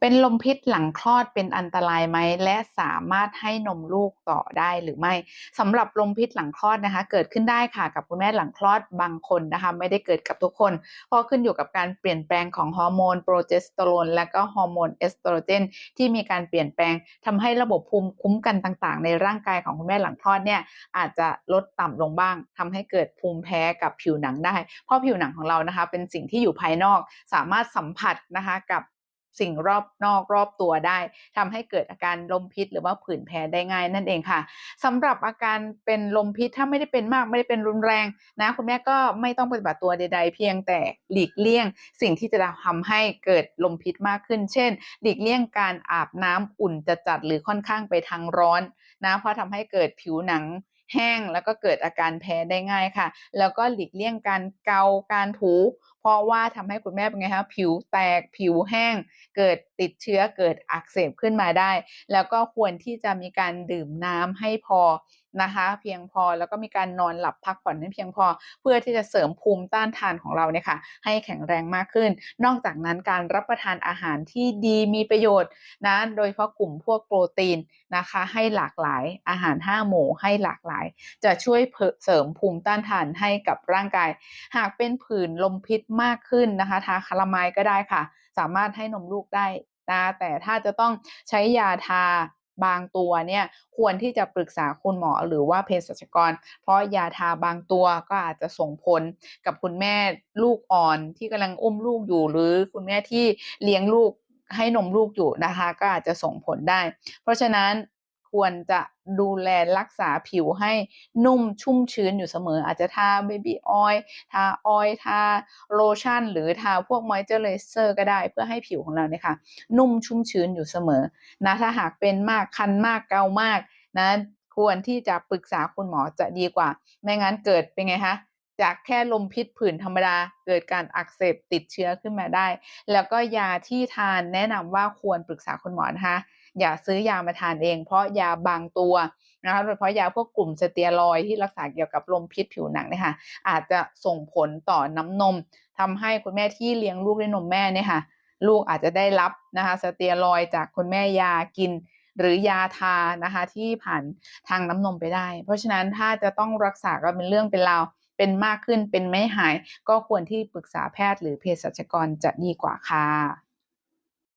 เป็นลมพิษหลังคลอดเป็นอันตรายไหมและสามารถให้นมลูกต่อได้หรือไม่สำหรับลมพิษหลังคลอดนะคะ เกิดขึ้นได้ค่ะกับคุณแม่หลังคลอดบางคนนะคะ ไม่ได้เกิดกับทุกคนเพราะขึ้นอยู่กับการเปลี่ยนแปลงของฮอร์โมนโปรเจสเตอโรนและก็ฮอร์โมนเอสโตรเจนที่มีการเปลี่ยนแปลงทำให้ระบบภูมิคุ้มกันต่างๆ ในร่างกายของคุณแม่หลังคลอดเนี่ยอาจจะลดต่ำลงบ้างทำให้เกิดภูมิแพ้กับผิวหนังได้ เพราะผิวหนังของเรานะคะ เป็นสิ่งที่อยู่ภายนอกสามารถสัมผัสนะคะกับ สิ่งรอบนอกรอบตัวได้ทำให้เกิดอาการลมพิษหรือว่าผื่นแพ้ได้ง่ายนั่นเองค่ะสำหรับอาการเป็นลมพิษถ้าไม่ได้เป็นมากไม่ได้เป็นรุนแรงนะคุณแม่ก็ไม่ต้องปฏิบัติตัวใด ๆ เพียงแต่หลีกเลี่ยง สิ่งที่จะทำให้เกิดลมพิษมากขึ้น เช่น หลีกเลี่ยงการอาบน้ำอุ่นจะจัดหรือค่อนข้างไปทางร้อนนะเพราะทำให้เกิดผิวหนังแห้งแล้วก็เกิดอาการแพ้ได้ง่ายค่ะ แล้วก็หลีกเลี่ยงการเกาการถูเพราะว่าทำให้คุณแม่เป็นไงคะผิวแตกผิวแห้ง เกิดติดเชื้อเกิดอักเสบขึ้นมาได้ แล้วก็ควรที่จะมีการดื่มน้ำให้พอนะคะ เพียงพอแล้วก็มีการนอนหลับพักผ่อนให้เพียงพอ เพื่อที่จะเสริมภูมิต้านทานของเราเนี่ยค่ะให้แข็งแรงมากขึ้น นอกจากนั้นการรับประทานอาหารที่ดีมีประโยชน์นะโดยเฉพาะกลุ่มพวกโปรตีนนะคะ ให้หลากหลายอาหาร5หมู่ให้หลากหลาย จะช่วยเสริมภูมิต้านทานให้กับร่างกาย หากเป็นผื่นลมพิษมากขึ้นนะคะ ทาคาราไมล์ก็ได้ค่ะ สามารถให้นมลูกได้นะแต่ถ้าจะต้องใช้ยาทาบางตัวเนี่ยควรที่จะปรึกษาคุณหมอหรือว่าเภสัชกร เพราะยาทาบางตัวก็อาจจะส่งผลกับคุณแม่ลูกอ่อนที่กำลังอุ้มลูกอยู่ หรือคุณแม่ที่เลี้ยงลูกให้นมลูกอยู่นะคะ ก็อาจจะส่งผลได้ เพราะฉะนั้น ควรจะดูแลรักษาผิวให้นุ่มชุ่มชื้นอยู่เสมอ อาจจะทาเบบี้ออยล์ทาออยล์ทาโลชั่น หรือทาพวกมอยเจอร์เลเซอร์ก็ได้เพื่อให้ผิวของเราเนี่ยค่ะ นุ่มชุ่มชื้นอยู่เสมอนะถ้าหากเป็นมากคันมากเกามากนะควรที่จะปรึกษาคุณหมอจะดีกว่า ไม่งั้นเกิดเป็นไงคะจากแค่ลมพิษผื่นธรรมดา เกิดการอักเสบติดเชื้อขึ้นมาได้ แล้วก็ยาที่ทานแนะนำว่าควรปรึกษาคุณหมอนะคะ อย่าซื้อยามาทานเอง เพราะยาบางตัวนะคะโดยเฉพาะยาพวกกลุ่มสเตียรอยที่รักษาเกี่ยวกับลมพิษผิวหนังเนี่ยค่ะอาจจะส่งผลต่อน้ำนมทำให้คุณแม่ที่เลี้ยงลูกด้วยนมแม่เนี่ยค่ะลูกอาจจะได้รับนะคะสเตียรอยจากคุณแม่ยากิน หรือยาทานะคะที่ผ่านทางน้ำนมไปได้ เพราะฉะนั้นถ้าจะต้องรักษาก็เป็นเรื่องเป็นราวเป็นมากขึ้นเป็นไม่หาย ก็ควรที่ปรึกษาแพทย์หรือเภสัชกรจะดีกว่าค่ะ